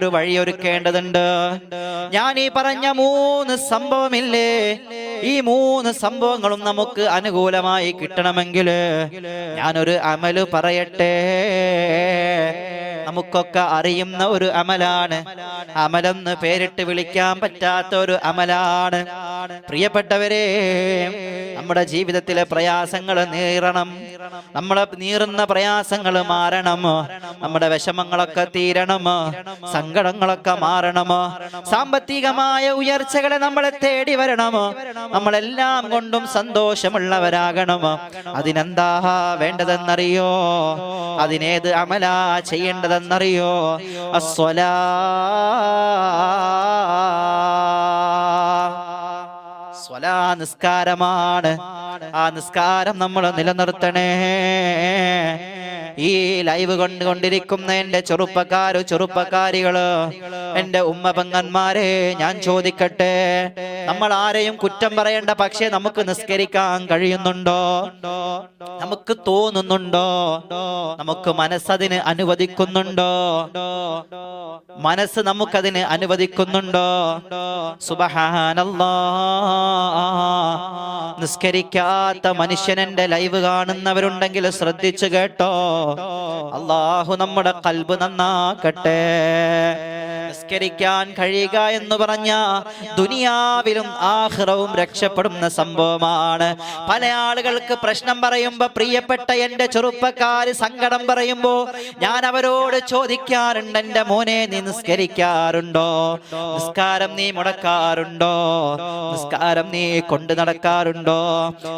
ഒരു വഴിയൊരുക്കേണ്ടതുണ്ട് ഞാൻ ഈ പറഞ്ഞ മൂന്ന് സംഭവമില്ലേ? ഈ മൂന്ന് സംഭവങ്ങളും നമുക്ക് അനുകൂലമായി കിട്ടണമെങ്കിൽ ഞാനൊരു അമൽ പറയട്ടെ. നമുക്കൊക്കെ അറിയുന്ന ഒരു അമലാണ്. അമലെന്ന് പേരിട്ട് വിളിക്കാൻ പറ്റാത്ത ഒരു അമലാണ്. പ്രിയപ്പെട്ടവരെ നമ്മുടെ ജീവിതത്തിലെ പ്രയാസങ്ങൾ നീറണം. നമ്മളെ നീറുന്ന പ്രയാസങ്ങൾ മാറണം. നമ്മുടെ വിഷമങ്ങളൊക്കെ തീരണം. സങ്കടങ്ങളൊക്കെ മാറണം. സാമ്പത്തികമായ ഉയർച്ചകളെ നമ്മളെ തേടി വരണം. നമ്മളെല്ലാം കൊണ്ടും സന്തോഷമുള്ളവരാകണം. അതിനെന്താ വേണ്ടതെന്നറിയോ? അതിനേത് അമലാ ചെയ്യേണ്ടതെന്നറിയോ? അസ്വലാ സ്വലാ നിസ്കാരമാണ്. ആ നിസ്കാരം നമ്മൾ നിലനിർത്തണേ. ഈ ലൈവ് കണ്ടുകൊണ്ടിരിക്കുന്ന എന്റെ ചെറുപ്പക്കാര് ചെറുപ്പക്കാരികൾ എന്റെ ഉമ്മ പങ്ങന്മാരെ ഞാൻ ചോദിക്കട്ടെ നമ്മൾ ആരെയും കുറ്റം പറയേണ്ട പക്ഷേ നമുക്ക് നിസ്കരിക്കാൻ കഴിയുന്നുണ്ടോ? നമുക്ക് തോന്നുന്നുണ്ടോ? നമുക്ക് മനസ്സതിന് അനുവദിക്കുന്നുണ്ടോ? മനസ്സ് നമുക്കതിന് അനുവദിക്കുന്നുണ്ടോ? സുബഹാനല്ലാ. നിസ്കരിക്കാത്ത മനുഷ്യനെന്റെ ലൈവ് കാണുന്നവരുണ്ടെങ്കിൽ ശ്രദ്ധിച്ചു കേട്ടോ. അള്ളാഹു നമ്മുടെ കൽബ് നന്നാക്കട്ടെ. നിസ്കരിക്കാൻ കഴിയുക എന്ന് പറഞ്ഞ ദുനിയാവിലും ആഹ്റവും രക്ഷപ്പെടുന്ന സംഭവമാണ്. പല ആളുകൾക്ക് പ്രശ്നം പറയുമ്പോ പ്രിയപ്പെട്ട എന്റെ ചെറുപ്പക്കാര് സങ്കടം പറയുമ്പോ ഞാൻ അവരോട് ചോദിക്കാറുണ്ട് എന്റെ മോനെ നീ നിസ്കരിക്കാറുണ്ടോ? നിസ്കാരം നീ മുടക്കാറുണ്ടോ? നിസ്കാരം നീ കൊണ്ടു നടക്കാറുണ്ടോ?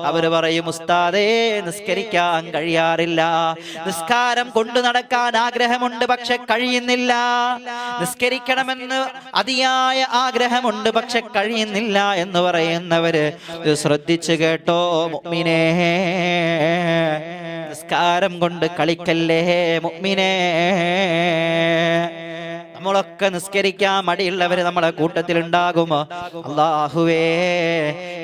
അവർ പറയും ഉസ്താദേ നിസ്കരിക്കാൻ കഴിയാറില്ല. നിസ്കാരം കൊണ്ടു നടക്കാൻ ആഗ്രഹമുണ്ട് പക്ഷെ കഴിയുന്നില്ല. നിസ്കരിക്കണമെന്ന് അതിയായ ആഗ്രഹമുണ്ട് പക്ഷെ കഴിയുന്നില്ല എന്ന് പറയുന്നവര് ഇത് ശ്രദ്ധിച്ചു കേട്ടോ മുഗ്മിനെ നിസ്കാരം കൊണ്ട് കളിക്കല്ലേ മുഅ്മിനേ. നമ്മളൊക്കെ നിസ്കരിക്കാൻ മടിയുള്ളവര് നമ്മളെ കൂട്ടത്തിൽ ഉണ്ടാകുമോ അള്ളാഹുവേ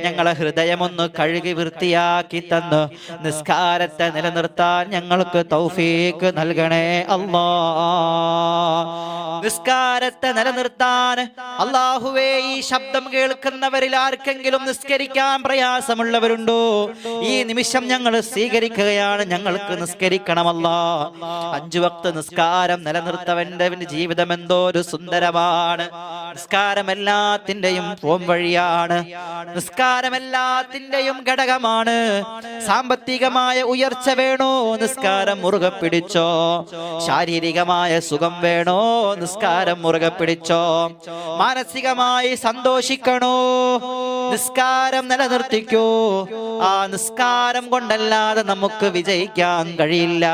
ഞങ്ങളെ ഹൃദയമൊന്ന് കഴുകി വൃത്തിയാക്കി തന്നു നിസ്കാരത്തെ നിലനിർത്താൻ ഞങ്ങൾക്ക് തൗഫീക്ക് നൽകണേ അള്ളാ നിസ്കാരത്തെ നിലനിർത്താൻ അള്ളാഹുവേ ഈ ശബ്ദം കേൾക്കുന്നവരിൽ ആർക്കെങ്കിലും നിസ്കരിക്കാൻ പ്രയാസമുള്ളവരുണ്ടോ? ഈ നിമിഷം ഞങ്ങൾ സ്വീകരിക്കുകയാണ് ഞങ്ങൾക്ക് നിസ്കരിക്കണമല്ല. അഞ്ചു വക്ത നിസ്കാരം നിലനിർത്തവന്റെ ജീവിതം എന്തോ ഒരു സുന്ദരമാണ്. നിസ്കാരം പോം വഴിയാണ്. നിസ്കാരം എല്ലാത്തിന്റെയും ഘടകമാണ്. സാമ്പത്തികമായ ഉയർച്ച വേണോ? നിസ്കാരം മുറുകെ പിടിച്ചോ? ശാരീരികമായ സുഖം വേണോ? നിസ്കാരം മുറുകെ പിടിച്ചോ? മാനസികമായി സന്തോഷിക്കണോ? നിസ്കാരം നിലനിർത്തിക്കൂ? ആ നിസ്കാരം കൊണ്ടല്ലാതെ നമുക്ക് വിജയിക്കാൻ കഴിയില്ല.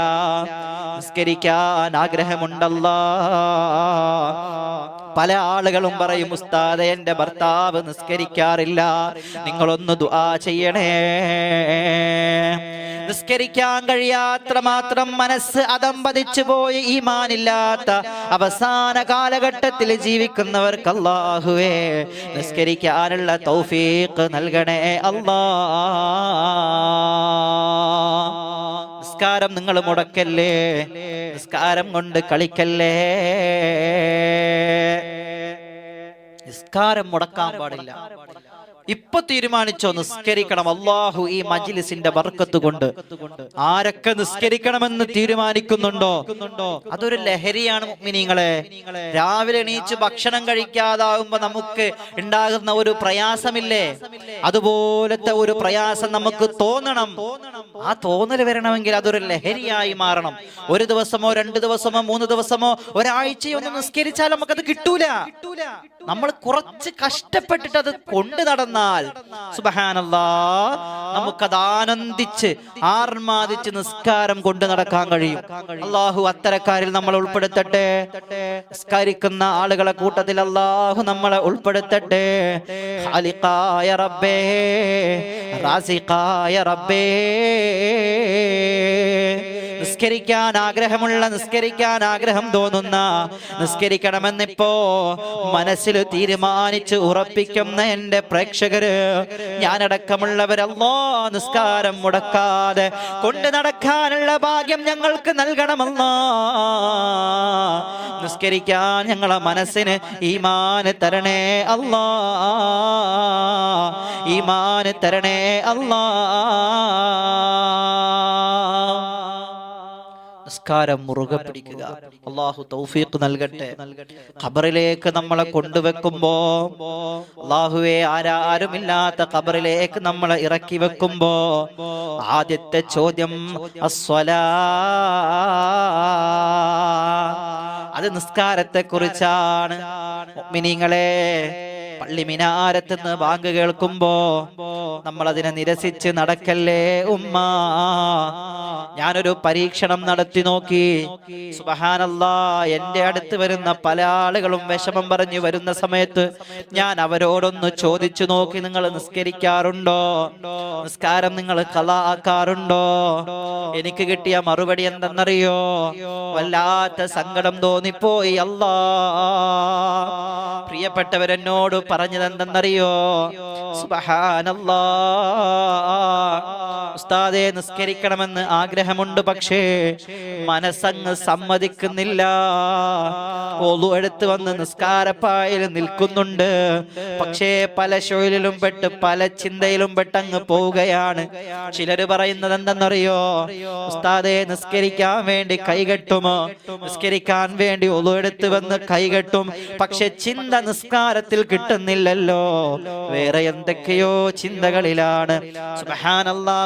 നിസ്കരിക്കാൻ ആഗ്രഹമുണ്ടല്ല. പല ആളുകളും പറയും ഉസ്താദ് എന്റെ ഭർത്താവ് നിസ്കരിക്കാറില്ല. നിങ്ങളൊന്ന് ദുആ ചെയ്യണേ. നിസ്കരിക്കാൻ കഴിയാത്ര മാത്രം മനസ്സ് അതമ്പതിച്ചു പോയി ഈമാനില്ലാത്ത അവസാന കാലഘട്ടത്തിൽ ജീവിക്കുന്നവർക്ക് അല്ലാഹുവേ നിസ്കരിക്കാനുള്ള തൗഫീഖ് നൽകണേ അല്ലാ. നിസ്കാരം നിങ്ങൾ മുടക്കല്ലേ? നിസ്കാരം കൊണ്ട് കളിക്കല്ലേ? നിസ്കാരം മുടക്കാൻ പാടില്ല. ഇപ്പൊ തീരുമാനിച്ചോ? നിസ്കരിക്കണം. അള്ളാഹു ഈ മജിലിസിന്റെ വർക്കത്ത് കൊണ്ട്. ആരൊക്കെ നിസ്കരിക്കണമെന്ന് തീരുമാനിക്കുന്നുണ്ടോ? അതൊരു ലഹരിയാണ് മിനിങ്ങളെ രാവിലെ എണീച്ച് ഭക്ഷണം കഴിക്കാതാവുമ്പോ നമുക്ക് ഉണ്ടാകുന്ന ഒരു പ്രയാസമില്ലേ? അതുപോലത്തെ ഒരു പ്രയാസം നമുക്ക് തോന്നണം. ആ തോന്നൽ വരണമെങ്കിൽ അതൊരു ലഹരിയായി മാറണം. ഒരു ദിവസമോ രണ്ട് ദിവസമോ മൂന്ന് ദിവസമോ ഒരാഴ്ചയോ ഒന്ന് നിസ്കരിച്ചാൽ നമുക്കത് കിട്ടൂല. നമ്മൾ കുറച്ച് കഷ്ടപ്പെട്ടിട്ട് അത് കൊണ്ടു നടന്നാൽ സുബഹാനല്ലാ നമുക്കത് ആനന്ദിച്ച് ആർമാദിച്ച് നിസ്കാരം കൊണ്ടു നടക്കാൻ കഴിയും. അള്ളാഹു അത്തരക്കാരിൽ നമ്മൾ ഉൾപ്പെടുത്തട്ടെ. നിസ്കരിക്കുന്ന ആളുകളെ കൂട്ടത്തിൽ അള്ളാഹു നമ്മളെ ഉൾപ്പെടുത്തട്ടെ. റബ്ബേ റാസിഖായ റബ്ബേ. നിസ്കരിക്കാൻ ആഗ്രഹമുള്ള നിസ്കരിക്കാൻ ആഗ്രഹം തോന്നുന്ന നിസ്കരിക്കണമെന്നിപ്പോ മനസ്സിൽ തീരുമാനിച്ച് ഉറപ്പിക്കുന്ന എന്റെ പ്രേക്ഷകര് ഞാനടക്കമുള്ളവരല്ലോ നിസ്കാരം മുടക്കാതെ കൊണ്ട് നടക്കാനുള്ള ഭാഗ്യം ഞങ്ങൾക്ക് നൽകണമെന്ന നിസ്കരിക്കാൻ ഞങ്ങളെ മനസ്സിന് ഈമാന് തരണേ അല്ലാ. ഈമാന് തരണേ അല്ലാ. നിസ്കാരം മുറുകെ പിടിക്കുക. അള്ളാഹു തൗഫീഖ് നൽകട്ടെ. ഖബറിലേക്ക് നമ്മളെ കൊണ്ടുവെക്കുമ്പോ അള്ളാഹുവെ ആരാരുമില്ലാത്ത ഖബറിലേക്ക് നമ്മളെ ഇറക്കി വെക്കുമ്പോ ആദ്യത്തെ ചോദ്യം അത് നിസ്കാരത്തെ കുറിച്ചാണ് മിനിങ്ങളെ പള്ളി മിനാരത്തുനിന്ന് ബാങ്ക് കേൾക്കുമ്പോ നമ്മൾ അതിനെ നിരസിച്ച് നടക്കല്ലേ ഉമ്മ? ഞാനൊരു പരീക്ഷണം നടത്തി നോക്കി. സുബഹാനല്ലാ എന്റെ അടുത്ത് വരുന്ന പല ആളുകളും വിഷമം പറഞ്ഞു വരുന്ന സമയത്ത് ഞാൻ അവരോടൊന്ന് ചോദിച്ചു നോക്കി നിങ്ങൾ നിസ്കരിക്കാറുണ്ടോ? നിസ്കാരം നിങ്ങൾ കല ആക്കാറുണ്ടോ? എനിക്ക് കിട്ടിയ മറുപടി എന്തെന്നറിയോ? വല്ലാത്ത സങ്കടം തോന്നിപ്പോയി അല്ലാ. പ്രിയപ്പെട്ടവരെന്നോട് പറഞ്ഞതെന്തെന്നറിയോ? സുബഹാനല്ലാ. ഉസ്താദെ നിസ്കരിക്കണമെന്ന് ആഗ്രഹമുണ്ട് പക്ഷേ മനസ്സങ്ങ് സമ്മതിക്കുന്നില്ല. ഒളു എടുത്ത് വന്ന് നിസ്കാരപ്പായിൽ നിൽക്കുന്നുണ്ട്. പക്ഷേ പല ശൈലിലും പെട്ട് പല ചിന്തയിലും പെട്ടങ്ങ് പോവുകയാണ്. ചിലര് പറയുന്നത് എന്തെന്നറിയോ ഉസ്താദെ നിസ്കരിക്കാൻ വേണ്ടി കൈകെട്ടുമോ നിസ്കരിക്കാൻ വേണ്ടി ഒളു എടുത്ത് വന്ന് കൈകെട്ടും പക്ഷെ ചിന്ത നിസ്കാരത്തിൽ കിട്ടുന്നില്ലല്ലോ. വേറെ എന്തൊക്കെയോ ചിന്തകളിലാണ്.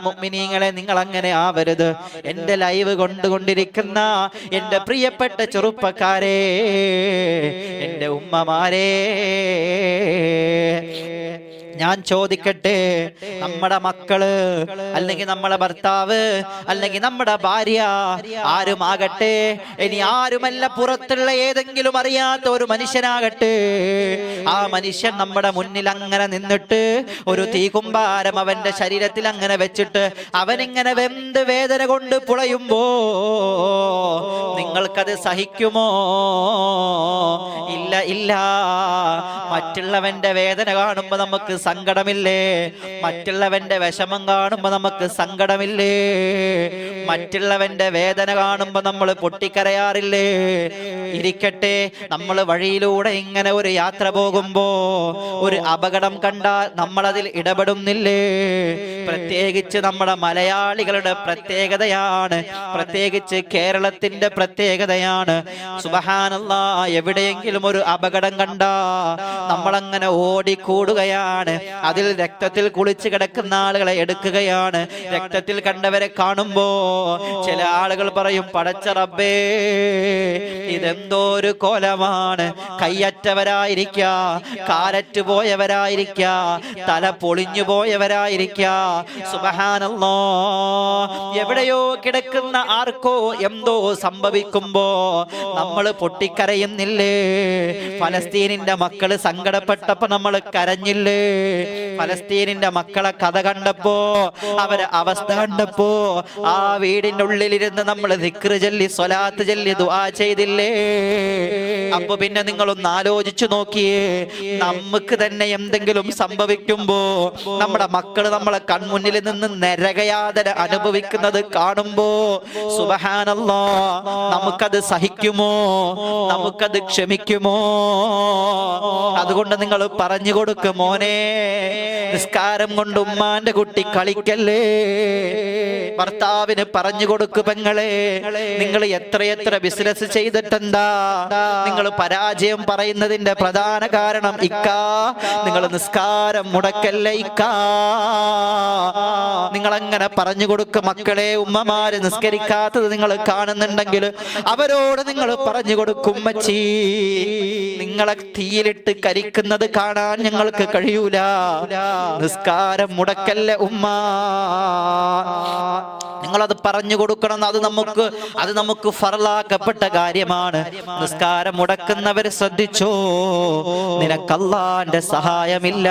മുഅ്മിനീങ്ങളെ നിങ്ങൾ അങ്ങനെ ആവരുത്. എന്റെ ലൈവ് കൊണ്ടുകൊണ്ടിരിക്കുന്ന എന്റെ പ്രിയപ്പെട്ട ചെറുപ്പക്കാരെ എന്റെ ഉമ്മമാരെ. ഞാൻ ചോദിക്കട്ടെ നമ്മുടെ മക്കൾ അല്ലെങ്കിൽ നമ്മളെ ഭർത്താവ് അല്ലെങ്കിൽ നമ്മുടെ ഭാര്യ ആരുമാകട്ടെ? ഇനി ആരുമല്ല പുറത്തുള്ള ഏതെങ്കിലും അറിയാത്ത ഒരു മനുഷ്യനാകട്ടെ? ആ മനുഷ്യൻ നമ്മുടെ മുന്നിൽ അങ്ങനെ നിന്നിട്ട് ഒരു തീകുമ്പാരം അവന്റെ ശരീരത്തിൽ അങ്ങനെ വെച്ചിട്ട് അവനിങ്ങനെ വെന്ത് വേദന കൊണ്ട് പുളയുമ്പോ നിങ്ങൾക്കത് സഹിക്കുമോ? ഇല്ല ഇല്ല. മറ്റുള്ളവന്റെ വേദന കാണുമ്പോ നമുക്ക് സങ്കടമില്ലേ? മറ്റുള്ളവന്റെ വിഷമം കാണുമ്പോ നമുക്ക് സങ്കടമില്ലേ? മറ്റുള്ളവന്റെ വേദന കാണുമ്പോ നമ്മൾ പൊട്ടിക്കരയാറില്ലേ? ഇരിക്കട്ടെ നമ്മൾ വഴിയിലൂടെ ഇങ്ങനെ ഒരു യാത്ര പോകുമ്പോ ഒരു അപകടം കണ്ടാൽ നമ്മളതിൽ ഇടപെടുന്നില്ലേ? പ്രത്യേകിച്ച് നമ്മുടെ മലയാളികളുടെ പ്രത്യേകതയാണ് പ്രത്യേകിച്ച് കേരളത്തിന്റെ പ്രത്യേകതയാണ്. സുബഹാനല്ല എവിടെയെങ്കിലും ഒരു അപകടം കണ്ടാ നമ്മളങ്ങനെ ഓടിക്കൂടുകയാണ്. അതിൽ രക്തത്തിൽ കുളിച്ച് കിടക്കുന്ന ആളുകളെ എടുക്കുകയാണ്. രക്തത്തിൽ കണ്ടവരെ കാണുമ്പോ ചില ആളുകൾ പറയും പടച്ച റബ്ബേ ഇതെന്തോ ഒരു കോലമാണ്. കയ്യറ്റവരായിരിക്ക കാലറ്റ് പോയവരായിരിക്ക തല പൊളിഞ്ഞു പോയവരായിരിക്ക. സുബഹാനല്ലോ. എവിടെയോ കിടക്കുന്ന ആർക്കോ എന്തോ സംഭവിക്കുമ്പോ നമ്മൾ പൊട്ടിക്കരയുന്നില്ലേ? ഫലസ്തീനിന്റെ മക്കൾ സങ്കടപ്പെട്ടപ്പോ നമ്മൾ കരഞ്ഞില്ലേ? ഫലസ്തീനിന്റെ മക്കളെ കഥ കണ്ടപ്പോ അവരെ അവസ്ഥ കണ്ടപ്പോ ആ വീടിന്റെ ഉള്ളിലിരുന്ന് നമ്മൾ ദിക്റ് ചൊല്ലി സ്വലാത്ത് ചൊല്ലി ദുആ ചെയ്തില്ലേ? അപ്പൊ പിന്നെ നിങ്ങളൊന്ന് ആലോചിച്ചു നോക്കിയേ നമുക്ക് തന്നെ എന്തെങ്കിലും സംഭവിക്കുമ്പോ നമ്മുടെ മക്കൾ നമ്മളെ കൺമുന്നിൽ നിന്ന് നരകയാതന അനുഭവിക്കുന്നത് കാണുമ്പോ സുബഹാനല്ലോ നമുക്കത് സഹിക്കുമോ? നമുക്കത് ക്ഷമിക്കുമോ? അതുകൊണ്ട് നിങ്ങൾ പറഞ്ഞു കൊടുക്ക് മോനെ. നിസ്കാരം കൊണ്ട് ഉമ്മാന്റെ കുട്ടി കളിക്കല്ലേ? ഭർത്താവിന് പറഞ്ഞു കൊടുക്കു പെങ്ങളെ. നിങ്ങൾ എത്രയെത്ര ബിസിനസ് ചെയ്തിട്ടെന്താ? നിങ്ങൾ പരാജയം പറയുന്നതിന്റെ പ്രധാന കാരണം ഇക്കാ. നിങ്ങൾ നിസ്കാരം മുടക്കല്ലേ ഇക്കാ? നിങ്ങൾ അങ്ങനെ പറഞ്ഞു കൊടുക്ക മക്കളെ ഉമ്മമാര് നിസ്കരിക്കാത്തത് നിങ്ങൾ കാണുന്നുണ്ടെങ്കിൽ അവരോട് നിങ്ങൾ പറഞ്ഞു കൊടുക്കും നിങ്ങളെ തീയിലിട്ട് കരിക്കുന്നത് കാണാൻ ഞങ്ങൾക്ക് കഴിയൂല. നിസ്കാരം മുടക്കല്ലേ ഉമ്മ? നിങ്ങളത് പറഞ്ഞു കൊടുക്കണം അത് നമുക്ക് അത് നമുക്ക് ഫറലാക്കപ്പെട്ട കാര്യമാണ്. നിസ്കാരം മുടക്കുന്നവർ ശ്രദ്ധിച്ചോ? നിനക്കല്ലാന്റെ സഹായമില്ല.